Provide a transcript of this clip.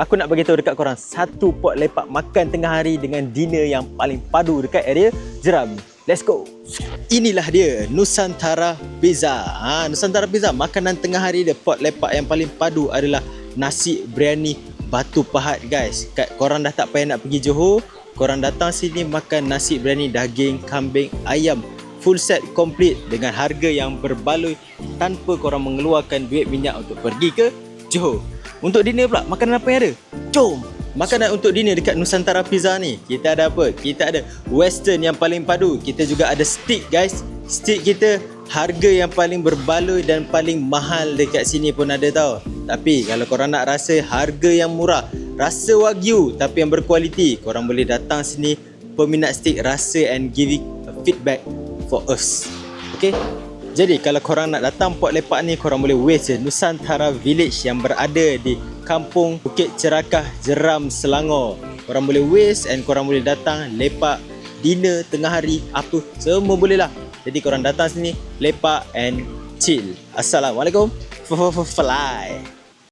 Aku nak bagi tahu dekat korang satu pot lepak makan tengah hari dengan dinner yang paling padu dekat area Jeram. Let's go. Inilah dia Nusantara Pizza. Ha, Nusantara Pizza makanan tengah hari dia pot lepak yang paling padu adalah nasi biryani batu pahat guys. Kat korang dah tak payah nak pergi Johor, korang datang sini makan nasi biryani daging, kambing, ayam full set complete dengan harga yang berbaloi tanpa korang mengeluarkan duit minyak untuk pergi ke Johor. Untuk dinner pula, makanan apa yang ada? Jom! Makanan untuk dinner dekat Nusantara Pizza ni, kita ada apa? Kita ada western yang paling padu. Kita juga ada steak guys. Steak kita harga yang paling berbaloi dan paling mahal dekat sini pun ada tau. Tapi kalau korang nak rasa harga yang murah, rasa wagyu tapi yang berkualiti, korang boleh datang sini peminat steak rasa and a feedback for us. Okay? Jadi kalau korang nak datang pot lepak ni korang boleh waste je Nusantara Village yang berada di Kampung Bukit Cerakah Jeram Selangor. Korang boleh waste and korang boleh datang lepak dinner tengah hari apa semua boleh lah. Jadi korang datang sini lepak and chill. Assalamualaikum. Fly.